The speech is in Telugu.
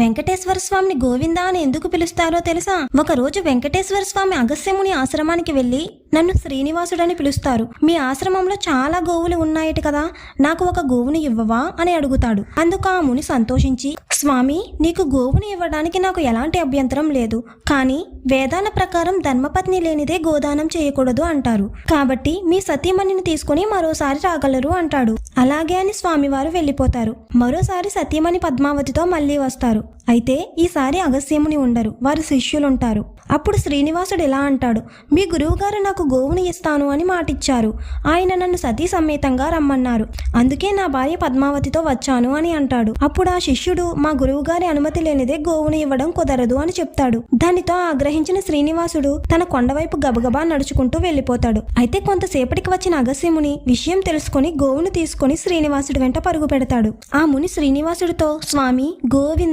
వెంకటేశ్వర స్వామిని గోవిందా అని ఎందుకు పిలుస్తారో తెలుసా? ఒక రోజు వెంకటేశ్వర స్వామి అగస్యముని ఆశ్రమానికి వెళ్ళి నన్ను శ్రీనివాసుడని పిలుస్తారు. మీ ఆశ్రమంలో చాలా గోవులు ఉన్నాయట కదా నాకు ఒక గోవుని ఇవ్వవా అని అడుగుతాడు. అందుకు ఆ ముని సంతోషించి స్వామి నీకు గోవుని ఇవ్వడానికి నాకు ఎలాంటి అభ్యంతరం లేదు. కానీ వేదాల ప్రకారం ధర్మపత్ని లేనిదే గోదానం చేయకూడదు అంటారు. కాబట్టి మీ సతీమణిని తీసుకుని మరోసారి రాగలరు అంటాడు. అలాగే అని స్వామివారు వెళ్ళిపోతారు. మరోసారి సతీమణి పద్మావతితో మళ్ళీ వస్తారు. అయితే ఈసారి అగస్యముని ఉండరు. వారి శిష్యులుంటారు. అప్పుడు శ్రీనివాసుడు ఇలా అంటాడు? మీ గురువుగారు నాకు గోవుని ఇస్తాను అని మాటిచ్చారు. ఆయన నన్ను సతీ సమేతంగా రమ్మన్నారు. అందుకే నా భార్య పద్మావతితో వచ్చాను అని అంటాడు. అప్పుడు ఆ శిష్యుడు మా గురువుగారి అనుమతి లేనిదే గోవుని ఇవ్వడం కుదరదు అని చెప్తాడు. దానితో ఆగ్రహించిన శ్రీనివాసుడు తన కొండవైపు గబగబా నడుచుకుంటూ వెళ్ళిపోతాడు. అయితే కొంతసేపటికి వచ్చిన అగస్యముని విషయం తెలుసుకొని గోవును తీసుకుని శ్రీనివాసుడి వెంట పరుగు పెడతాడు. ఆ ముని శ్రీనివాసుడితో స్వామి గోవింద